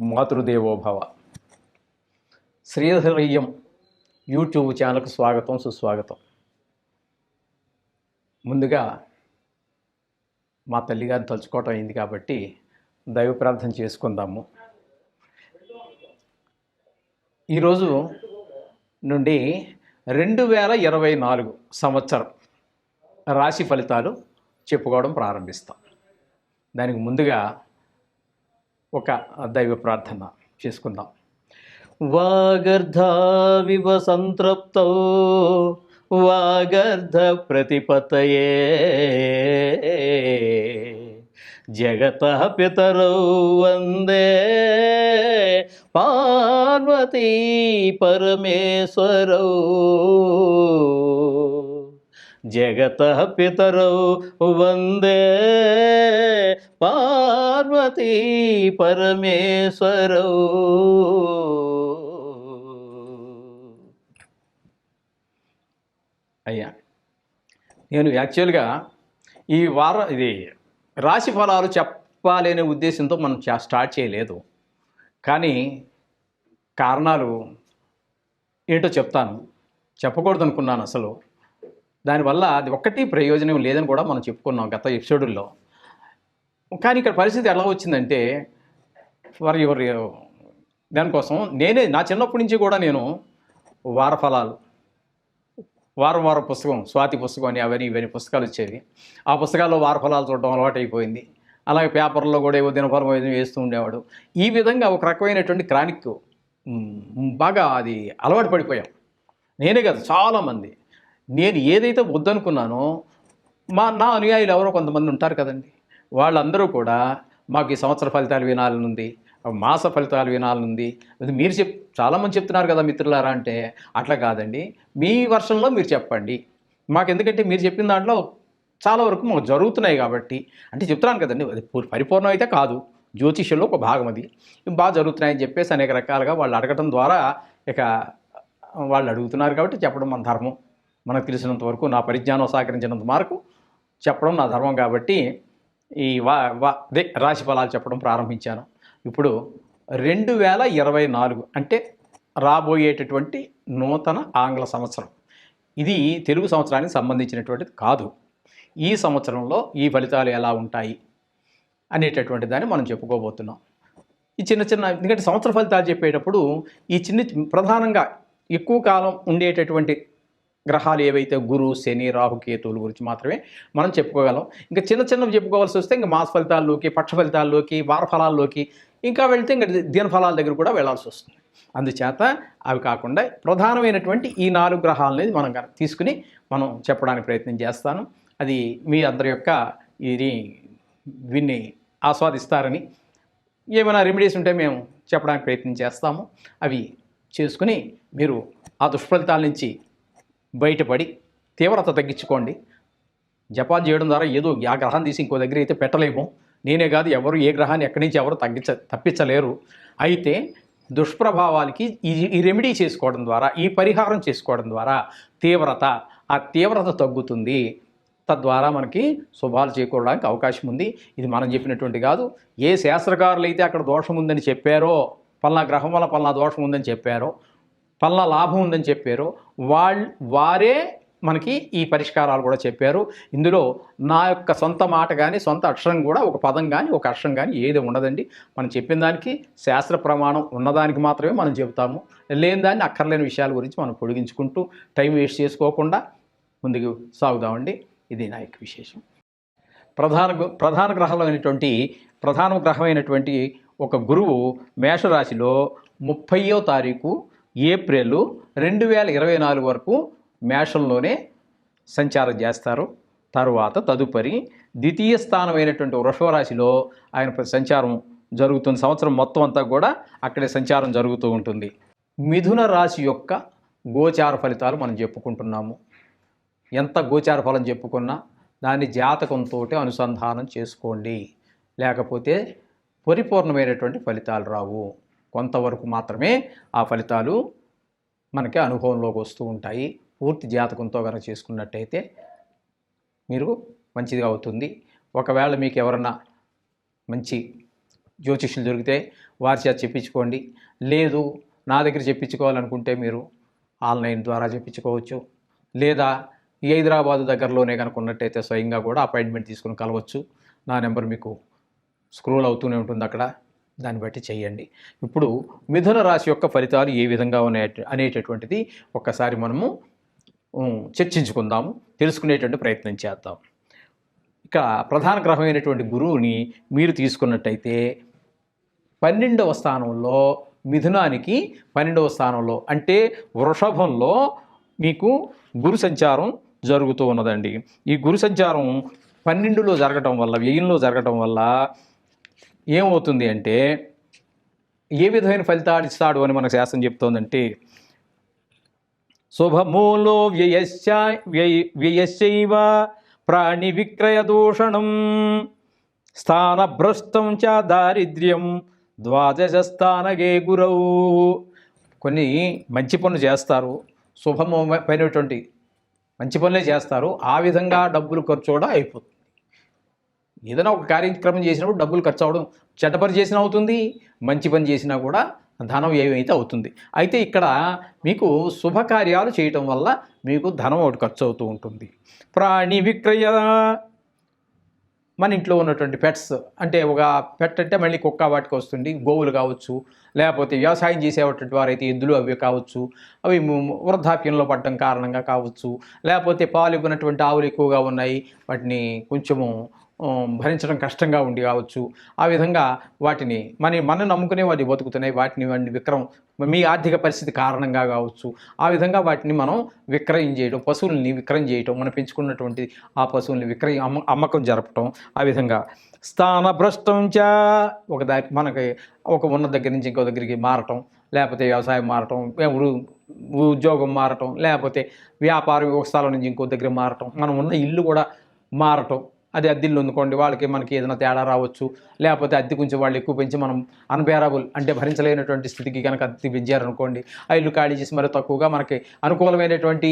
Matrudevobhava. శ్రీధరయ్యం YouTube ఛానల్కు స్వాగతం సుస్వాగతం. ముందుగా మా తల్లిగారిని తలుచుకోవటం అయింది కాబట్టి దైవ ప్రార్థన చేసుకుందాము. ఈరోజు నుండి రెండు వేల ఇరవై నాలుగు సంవత్సరం రాశి ఫలితాలు చెప్పుకోవడం ప్రారంభిస్తాం. దానికి ముందుగా ఒక దైవ ప్రార్థన చేసుకుందాం. వాగర్ధావివ సంతృప్తౌ వాగర్ధ ప్రతిపతయే. జగత పితరౌ వందే. పార్వతీ పరమేశ్వరౌ. జగత పితరౌ వందే పార్వతీ పరమేశ్వరౌ. అయ్యా నేను యాక్చువల్గా ఈ వారం ఇది రాశి ఫలాలు చెప్పాలనే ఉద్దేశంతో మనం స్టార్ట్ చేయలేదు. కానీ కారణాలు ఏంటో చెప్తాను. చెప్పకూడదు అనుకున్నాను అసలు. దానివల్ల అది ఒక్కటి ప్రయోజనం లేదని కూడా మనం చెప్పుకున్నాం గత ఎపిసోడుల్లో కానీ ఇక్కడ పరిస్థితి ఎలా వచ్చిందంటే ఫర్ యువర్ దానికోసం నేనే నా చిన్నప్పటి నుంచి కూడా నేను వార ఫలాలు వారం వారం పుస్తకం స్వాతి పుస్తకం అని అవన్నీ ఇవన్నీ పుస్తకాలు వచ్చేవి. ఆ పుస్తకాల్లో వార ఫలాలు చూడడం అలవాటు అయిపోయింది అలాగే పేపర్లో కూడా ఏవో దినఫలం ఏదో వేస్తూ ఉండేవాడు. ఈ విధంగా ఒక రకమైనటువంటి క్రానిక్ బాగా అది అలవాటు పడిపోయాం. నేనే కాదు చాలామంది. నేను ఏదైతే వద్దనుకున్నానో మా నా అనుయాయులు ఎవరో కొంతమంది ఉంటారు కదండి. వాళ్ళందరూ కూడా మాకు ఈ సంవత్సర ఫలితాలు వినాలనుంది మాస ఫలితాలు వినాలనుంది. అది మీరు చెప్ చాలామంది చెప్తున్నారు కదా మిత్రులారా అంటే అట్లా కాదండి. మీ వర్షంలో మీరు చెప్పండి. మాకు ఎందుకంటే మీరు చెప్పిన దాంట్లో చాలా వరకు మాకు జరుగుతున్నాయి కాబట్టి. అంటే చెప్తున్నాను కదండి అది పరిపూర్ణం అయితే కాదు. జ్యోతిష్యంలో ఒక భాగం అది. బాగా జరుగుతున్నాయని చెప్పేసి అనేక రకాలుగా వాళ్ళు అడగటం ద్వారా ఇక వాళ్ళు అడుగుతున్నారు కాబట్టి చెప్పడం మన ధర్మం. మనకు తెలిసినంత వరకు నా పరిజ్ఞానం సహకరించినంత మార్కు చెప్పడం నా ధర్మం కాబట్టి ఈ వా వా అదే రాశి ఫలాలు చెప్పడం ప్రారంభించాను. ఇప్పుడు రెండు వేల ఇరవై నాలుగు అంటే రాబోయేటటువంటి నూతన ఆంగ్ల సంవత్సరం. ఇది తెలుగు సంవత్సరానికి సంబంధించినటువంటిది కాదు. ఈ సంవత్సరంలో ఈ ఫలితాలు ఎలా ఉంటాయి అనేటటువంటి దాన్ని మనం చెప్పుకోబోతున్నాం. ఈ చిన్న చిన్న ఎందుకంటే సంవత్సర ఫలితాలు చెప్పేటప్పుడు ఈ చిన్న ప్రధానంగా ఎక్కువ కాలం ఉండేటటువంటి గ్రహాలు ఏవైతే గురు శని రాహుకేతువుల గురించి మాత్రమే మనం చెప్పుకోగలం. ఇంకా చిన్న చిన్నవి చెప్పుకోవాల్సి వస్తే ఇంకా మాస ఫలితాల్లోకి పక్ష ఫలితాల్లోకి వార ఫలాల్లోకి ఇంకా వెళ్తే ఇంకా దిన ఫలాల దగ్గర కూడా వెళ్ళాల్సి వస్తుంది. అందుచేత అవి కాకుండా ప్రధానమైనటువంటి ఈ నాలుగు గ్రహాలనేది మనం గనక తీసుకుని మనం చెప్పడానికి ప్రయత్నం చేస్తాను. అది మీ అందరి యొక్క ఇది విన్ని ఆస్వాదిస్తారని ఏమైనా రెమెడీస్ ఉంటే మేము చెప్పడానికి ప్రయత్నం చేస్తాము. అవి చేసుకుని మీరు ఆ దుష్ఫలితాల నుంచి బయటపడి తీవ్రత తగ్గించుకోండి. జపాలు చేయడం ద్వారా ఏదో ఆ గ్రహం తీసి ఇంకో దగ్గర అయితే పెట్టలేము. నేనే కాదు ఎవరు ఏ గ్రహాన్ని ఎక్కడి నుంచి ఎవరు తగ్గించ తప్పించలేరు. అయితే దుష్ప్రభావాలకి ఈ రెమెడీ చేసుకోవడం ద్వారా ఈ పరిహారం చేసుకోవడం ద్వారా తీవ్రత ఆ తీవ్రత తగ్గుతుంది. తద్వారా మనకి శుభాలు చేకూరడానికి అవకాశం ఉంది. ఇది మనం చెప్పినటువంటి కాదు. ఏ శాస్త్రకారులు అయితే అక్కడ దోషం ఉందని చెప్పారో పలానా గ్రహం వల్ల పల్లా దోషం ఉందని చెప్పారో పలానా లాభం ఉందని చెప్పారో వాళ్ళ వారే మనకి ఈ పరిష్కారాలు కూడా చెప్పారు. ఇందులో నా యొక్క సొంత మాట కానీ సొంత అక్షరం కూడా ఒక పదం కానీ ఒక అక్షరం కానీ ఏది ఉండదండి. మనం చెప్పిన దానికి శాస్త్ర ప్రమాణం ఉన్నదానికి మాత్రమే మనం చెబుతాము. లేని దాన్ని అక్కర్లేని విషయాల గురించి మనం పొడిగించుకుంటూ టైం వేస్ట్ చేసుకోకుండా ముందుకు సాగుదామండి. ఇది నా యొక్క విశేషం. ప్రధాన ప్రధాన గ్రహమైనటువంటి ప్రధాన గ్రహమైనటువంటి ఒక గురువు మేషరాశిలో ముప్పయో తారీఖు ఏప్రిల్ రెండు వేల ఇరవై నాలుగు వరకు మేషంలోనే సంచారం చేస్తారు. తరువాత తదుపరి ద్వితీయ స్థానమైనటువంటి వృషభరాశిలో ఆయన సంచారం జరుగుతుంది. సంవత్సరం మొత్తం అంతా కూడా అక్కడే సంచారం జరుగుతూ ఉంటుంది. మిథున రాశి యొక్క గోచార ఫలితాలు మనం చెప్పుకుంటున్నాము. ఎంత గోచార ఫలం చెప్పుకున్నా దాన్ని జాతకంతో అనుసంధానం చేసుకోండి. లేకపోతే పరిపూర్ణమైనటువంటి ఫలితాలు రావు. కొంతవరకు మాత్రమే ఆ ఫలితాలు మనకి అనుభవంలోకి వస్తూ ఉంటాయి. పూర్తి జాతకంతో కనుక చేసుకున్నట్టయితే మీరు మంచిదిగా అవుతుంది. ఒకవేళ మీకు ఎవరన్నా మంచి జ్యోతిష్యులు దొరికితే వారి చేత చెప్పించుకోండి. లేదు నా దగ్గర చెప్పించుకోవాలనుకుంటే మీరు ఆన్లైన్ ద్వారా చెప్పించుకోవచ్చు. లేదా ఈ హైదరాబాద్ దగ్గరలోనే కనుక ఉన్నట్టయితే స్వయంగా కూడా అపాయింట్మెంట్ తీసుకుని కలవచ్చు. నా నెంబర్ మీకు స్క్రోల్ అవుతూనే ఉంటుంది అక్కడ. దాన్ని బట్టి చేయండి. ఇప్పుడు మిథున రాశి యొక్క ఫలితాలు ఏ విధంగా ఉన్నాయి అనేటటువంటిది ఒక్కసారి మనము చర్చించుకుందాము తెలుసుకునేటువంటి ప్రయత్నం చేద్దాం. ఇక ప్రధాన గ్రహమైనటువంటి గురువుని మీరు తీసుకున్నట్టయితే పన్నెండవ స్థానంలో మిథునానికి పన్నెండవ స్థానంలో అంటే వృషభంలో మీకు గురు సంచారం జరుగుతూ ఉన్నదండి. ఈ గురు సంచారం పన్నెండులో జరగటం వల్ల వెయ్యిలో జరగటం వల్ల ఏమవుతుంది అంటే ఏ విధమైన ఫలితాలు ఇస్తాడు అని మనకు శాస్త్రం చెప్తోందంటే శుభమూలో వ్యయశ్చ వ్యయ వ్యయశ్చైవ ప్రాణి విక్రయ దూషణం స్థానభ్రష్టం చ దారిద్ర్యం ద్వాదశ స్థానగే గురవు కొన్ని మంచి పనులు చేస్తారు శుభమైనటువంటి మంచి పనులే చేస్తారు ఆ విధంగా డబ్బులు ఖర్చు కూడా అయిపోతుంది. ఏదైనా ఒక కార్యక్రమం చేసినప్పుడు డబ్బులు ఖర్చు అవడం చెడ్డ పని చేసినా అవుతుంది మంచి పని చేసినా కూడా ధనం ఏమైతే అవుతుంది. అయితే ఇక్కడ మీకు శుభకార్యాలు చేయటం వల్ల మీకు ధనం ఒకటి ఖర్చు అవుతూ ఉంటుంది. ప్రాణి విక్రయ మన ఇంట్లో ఉన్నటువంటి పెట్స్ అంటే ఒక పెట్ అంటే మళ్ళీ కుక్క వాటికి వస్తుంది గోవులు కావచ్చు లేకపోతే వ్యవసాయం చేసేటువంటి వారైతే ఎద్దులు అవి కావచ్చు అవి వృద్ధాప్యంలో పడ్డం కారణంగా కావచ్చు లేకపోతే పాలు ఇవ్వనటువంటి ఆవులు ఎక్కువగా ఉన్నాయి వాటిని కొంచెము భరించడం కష్టంగా ఉండి కావచ్చు. ఆ విధంగా వాటిని మన మన నమ్ముకునే వాటి బతుకుతున్నాయి. వాటిని వాటిని విక్రయం మీ ఆర్థిక పరిస్థితి కారణంగా కావచ్చు. ఆ విధంగా వాటిని మనం విక్రయం చేయడం పశువుల్ని విక్రయం చేయటం మనం పెంచుకున్నటువంటి ఆ పశువుల్ని విక్రయం అమ్మ అమ్మకం జరపటం ఆ విధంగా స్థానభ్రష్టం చ ఒక దా మనకి ఒక ఉన్న దగ్గర నుంచి ఇంకో దగ్గరికి మారటం లేకపోతే వ్యవసాయం మారటం ఎవరు ఉద్యోగం మారటం లేకపోతే వ్యాపారం ఒక స్థలం నుంచి ఇంకో దగ్గర మారటం మనం ఉన్న ఇల్లు కూడా మారటం. అది అద్దెల్లు ఉందుకోండి వాళ్ళకి మనకి ఏదైనా తేడా రావచ్చు. లేకపోతే అద్దె కొంచెం వాళ్ళు ఎక్కువ పెంచి మనం అన్బేరబుల్ అంటే భరించలేనటువంటి స్థితికి కనుక అద్దె పెంచారనుకోండి ఆ ఇల్లు ఖాళీ చేసి మరి తక్కువగా మనకి అనుకూలమైనటువంటి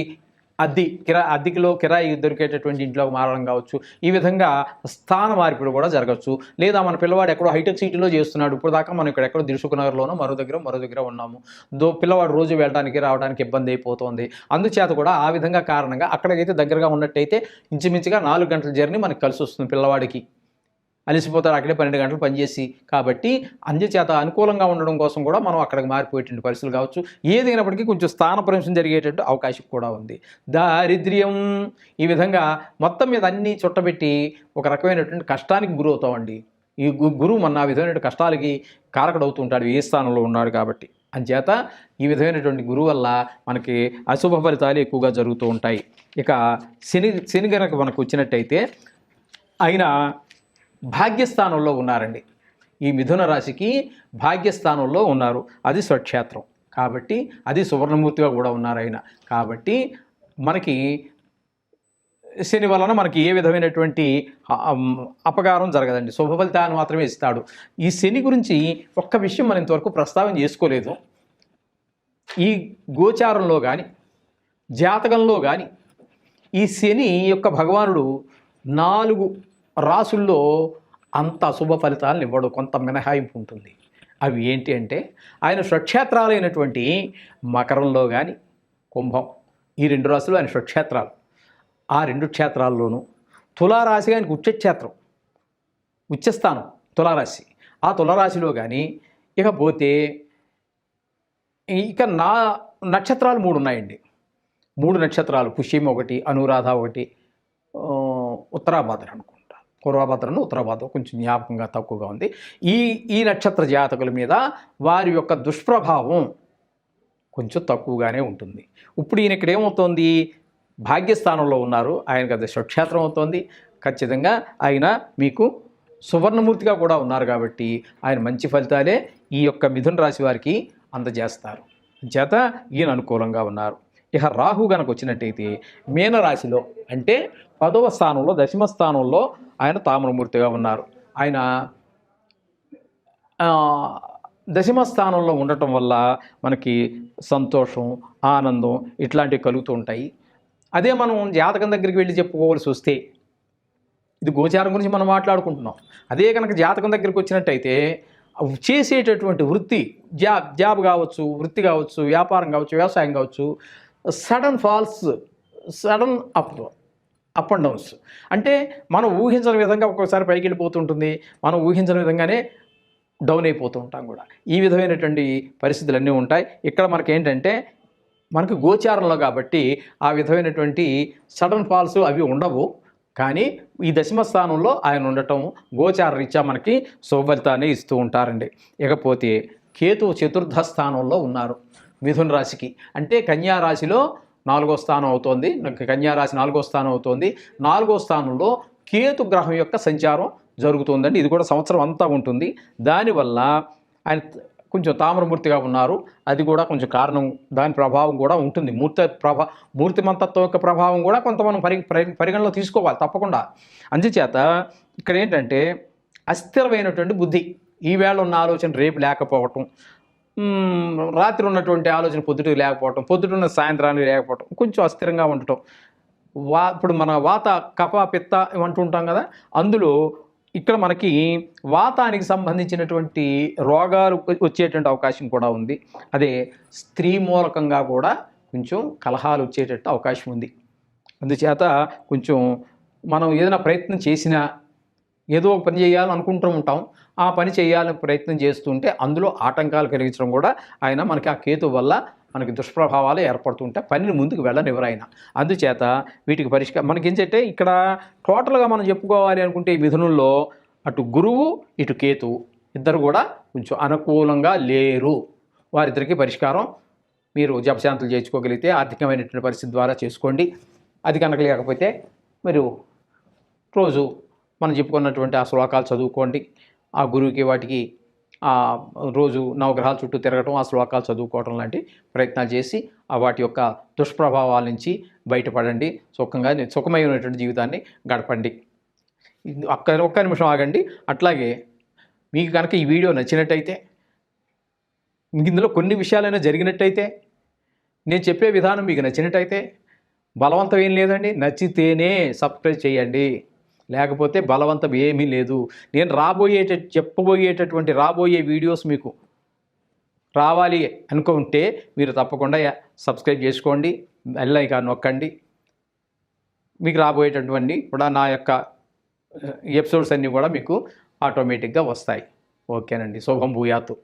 అద్దె కిరా అద్దెకిలో కిరాయి దొరికేటటువంటి ఇంట్లోకి మారడం కావచ్చు. ఈ విధంగా స్థాన మార్పిడి కూడా జరగచ్చు. లేదా మన పిల్లవాడు ఎక్కడో హైటెక్ సిటీలో చేస్తున్నాడు. ఇప్పుడు దాకా మనం ఇక్కడ ఎక్కడో దిల్సుఖ్ మరో దగ్గర మరో దగ్గర ఉన్నాము. దో పిల్లవాడు రోజు వెళ్ళడానికి రావడానికి ఇబ్బంది అయిపోతుంది. అందుచేత కూడా ఆ విధంగా కారణంగా అక్కడికైతే దగ్గరగా ఉన్నట్టయితే ఇంచుమించుగా నాలుగు గంటల జర్నీ మనకు కలిసి వస్తుంది పిల్లవాడికి. అలసిపోతారు. అక్కడే పన్నెండు గంటలు పనిచేసి. కాబట్టి అందుచేత అనుకూలంగా ఉండడం కోసం కూడా మనం అక్కడికి మారిపోయేటువంటి పరిస్థితులు కావచ్చు. ఏదైనప్పటికీ కొంచెం స్థానప్రవేశం జరిగేటట్టు అవకాశం కూడా ఉంది. దారిద్ర్యం ఈ విధంగా మొత్తం మీద అన్నీ చుట్టబెట్టి ఒక రకమైనటువంటి కష్టానికి గురవుతామండి. ఈ గు- గురువు మన ఆ విధమైన కష్టాలకి కారకడవుతుంటాడు. ఏ స్థానంలో ఉన్నాడు కాబట్టి. అంచేత ఈ విధమైనటువంటి గురువు వల్ల మనకి అశుభ ఫలితాలు ఎక్కువగా జరుగుతూ ఉంటాయి. ఇక శని శని గనక మనకు వచ్చినట్టయితే ఆయన భాగ్యస్థానంలో ఉన్నారండి. ఈ మిథున రాశికి భాగ్యస్థానంలో ఉన్నారు. అది స్వక్షేత్రం. కాబట్టి అది సువర్ణమూర్తిగా కూడా ఉన్నారు ఆయన. కాబట్టి మనకి శని వలన మనకి ఏ విధమైనటువంటి అపకారం జరగదండి. శుభ ఫలితాన్ని మాత్రమే ఇస్తాడు. ఈ శని గురించి ఒక్క విషయం మనం ఇంతవరకు ప్రస్తావన చేసుకోలేదు. ఈ గోచారంలో కానీ జాతకంలో కానీ ఈ శని యొక్క భగవానుడు నాలుగు రాసుల్లో అంత అశుభ ఫలితాలను ఇవ్వడు కొంత మినహాయింపు ఉంటుంది. అవి ఏంటి అంటే ఆయన స్వక్షేత్రాలైనటువంటి మకరంలో కానీ కుంభం ఈ రెండు రాశులు ఆయన స్వక్షేత్రాలు. ఆ రెండు క్షేత్రాల్లోనూ తులారాశి ఆయనకు ఉచ్చక్షేత్రం ఉచ్చస్థానం తులారాశి. ఆ తులారాశిలో కానీ ఇకపోతే ఇక నా నక్షత్రాలు మూడు ఉన్నాయండి. మూడు నక్షత్రాలు పుష్యం ఒకటి అనురాధ ఒకటి ఉత్తరాభాద్ర అనుకో. పూర్వభద్రను ఉత్తరాభాద్ర కొంచెం జ్ఞాపకంగా తక్కువగా ఉంది. ఈ ఈ నక్షత్ర జాతకుల మీద వారి యొక్క దుష్ప్రభావం కొంచెం తక్కువగానే ఉంటుంది. ఇప్పుడు ఈయన ఇక్కడ ఏమవుతోంది? భాగ్యస్థానంలో ఉన్నారు. ఆయన అది స్వక్షేత్రం అవుతోంది. ఖచ్చితంగా ఆయన మీకు సువర్ణమూర్తిగా కూడా ఉన్నారు కాబట్టి ఆయన మంచి ఫలితాలే ఈ యొక్క మిథున రాశి వారికి అందజేస్తారు. చేత ఈయన అనుకూలంగా ఉన్నారు. ఇక రాహు గనక వచ్చినట్టయితే మీనరాశిలో అంటే పదవ స్థానంలో దశమ స్థానంలో ఆయన తామరమూర్తిగా ఉన్నారు. ఆయన దశమ స్థానంలో ఉండటం వల్ల మనకి సంతోషం ఆనందం ఇట్లాంటివి కలుగుతూ ఉంటాయి. అదే మనం జాతకం దగ్గరికి వెళ్ళి చెప్పుకోవాల్సి వస్తే ఇది గోచారం గురించి మనం మాట్లాడుకుంటున్నాం. అదే కనుక జాతకం దగ్గరికి వచ్చినట్టయితే చేసేటటువంటి వృత్తి జాబ్ జాబ్ కావచ్చు వృత్తి కావచ్చు వ్యాపారం కావచ్చు వ్యవసాయం కావచ్చు sudden falls sudden up up and downs. అంటే మనం ఊహించని విధంగా ఒక్కొక్కసారి పైకి వెళ్ళిపోతుంటుంది. మనం ఊహించని విధంగానే డౌన్ అయిపోతూ ఉంటాం కూడా. ఈ విధమైనటువంటి పరిస్థితులు అన్నీ ఉంటాయి. ఇక్కడ మనకి ఏంటంటే మనకు గోచారంలో కాబట్టి ఆ విధమైనటువంటి సడన్ ఫాల్స్ అవి ఉండవు. కానీ ఈ దశమ స్థానంలో ఆయన ఉండటం గోచార రీత్యా మనకి శుభఫలితాన్ని ఇస్తూ ఉంటారండి. ఇకపోతే కేతు చతుర్థ స్థానంలో ఉన్నారు. మిథున రాశికి. అంటే కన్యా రాశిలో నాలుగో స్థానం అవుతోంది. కన్యా రాశి నాలుగో స్థానం అవుతోంది. నాలుగో స్థానంలో కేతు గ్రహం యొక్క సంచారం జరుగుతుందండి. ఇది కూడా సంవత్సరం అంతా ఉంటుంది. దానివల్ల ఆయన కొంచెం తామ్రమూర్తిగా ఉన్నారు. అది కూడా కొంచెం కారణం. దాని ప్రభావం కూడా ఉంటుంది. మూర్తి ప్రభా మూర్తిమంతత్వం యొక్క ప్రభావం కూడా కొంత మనం పరి పరిగణలో తీసుకోవాలి తప్పకుండా. అందుచేత ఇక్కడ ఏంటంటే అస్థిరమైనటువంటి బుద్ధి. ఈవేళ ఉన్న ఆలోచన రేపు లేకపోవటం. రాత్రి ఉన్నటువంటి ఆలోచన పొద్దుట లేకపోవటం పొద్దుట ఉన్న సాయంత్రానికి లేకపోవటం కొంచెం అస్థిరంగా ఉండటం. వా ఇప్పుడు మన వాత కప పిత్త అంటుంటాం కదా అందులో ఇక్కడ మనకి వాతానికి సంబంధించినటువంటి రోగాలు వచ్చేటువంటి అవకాశం కూడా ఉంది. అదే స్త్రీ మూలకంగా కూడా కొంచెం కలహాలు వచ్చేటట్టు అవకాశం ఉంది. అందుచేత కొంచెం మనం ఏదైనా ప్రయత్నం చేసినా ఏదో ఒక పని చేయాలనుకుంటూ ఉంటాం. ఆ పని చేయాలని ప్రయత్నం చేస్తుంటే అందులో ఆటంకాలు కలిగించడం కూడా ఆయన మనకి ఆ కేతు వల్ల మనకి దుష్ప్రభావాలు ఏర్పడుతుంటే పనిని ముందుకు వెళ్ళనివ్వరు ఆయన. అందుచేత వీటికి పరిష్కారం మనకి ఏంటంటే ఇక్కడ టోటల్గా మనం చెప్పుకోవాలి అనుకుంటే ఈ మిథునుల్లో అటు గురువు ఇటు కేతు ఇద్దరు కూడా కొంచెం అనుకూలంగా లేరు. వారిద్దరికి పరిష్కారం మీరు జపశాంతులు చేయించుకోగలిగితే ఆర్థికమైనటువంటి పరిస్థితి ద్వారా చేసుకోండి. అది కనుక లేకపోతే మీరు రోజు మనం చెప్పుకున్నటువంటి ఆ శ్లోకాలు చదువుకోండి. ఆ గురువుకి వాటికి ఆ రోజు నవగ్రహాల చుట్టూ తిరగటం ఆ శ్లోకాలు చదువుకోవటం లాంటి ప్రయత్నాలు చేసి ఆ వాటి యొక్క దుష్ప్రభావాల నుంచి బయటపడండి. సుఖంగా సుఖమైనటువంటి జీవితాన్ని గడపండి. ఒక్క ఒక్క నిమిషం ఆగండి. అట్లాగే మీకు కనుక ఈ వీడియో నచ్చినట్టయితే ఇందులో కొన్ని విషయాలైనా జరిగినట్టయితే నేను చెప్పే విధానం మీకు నచ్చినట్టయితే బలవంతం ఏం లేదండి. నచ్చితేనే సబ్స్క్రైబ్ చేయండి. లేకపోతే బలవంతం ఏమీ లేదు. నేను రాబోయే చెప్పబోయేటటువంటి రాబోయే వీడియోస్ మీకు రావాలి అనుకుంటే మీరు తప్పకుండా సబ్స్క్రైబ్ చేసుకోండి బెల్ నొక్కండి. మీకు రాబోయేటటువంటి కూడా నా యొక్క ఎపిసోడ్స్ అన్నీ కూడా మీకు ఆటోమేటిక్గా వస్తాయి. ఓకేనండి. శుభం భూయాతు.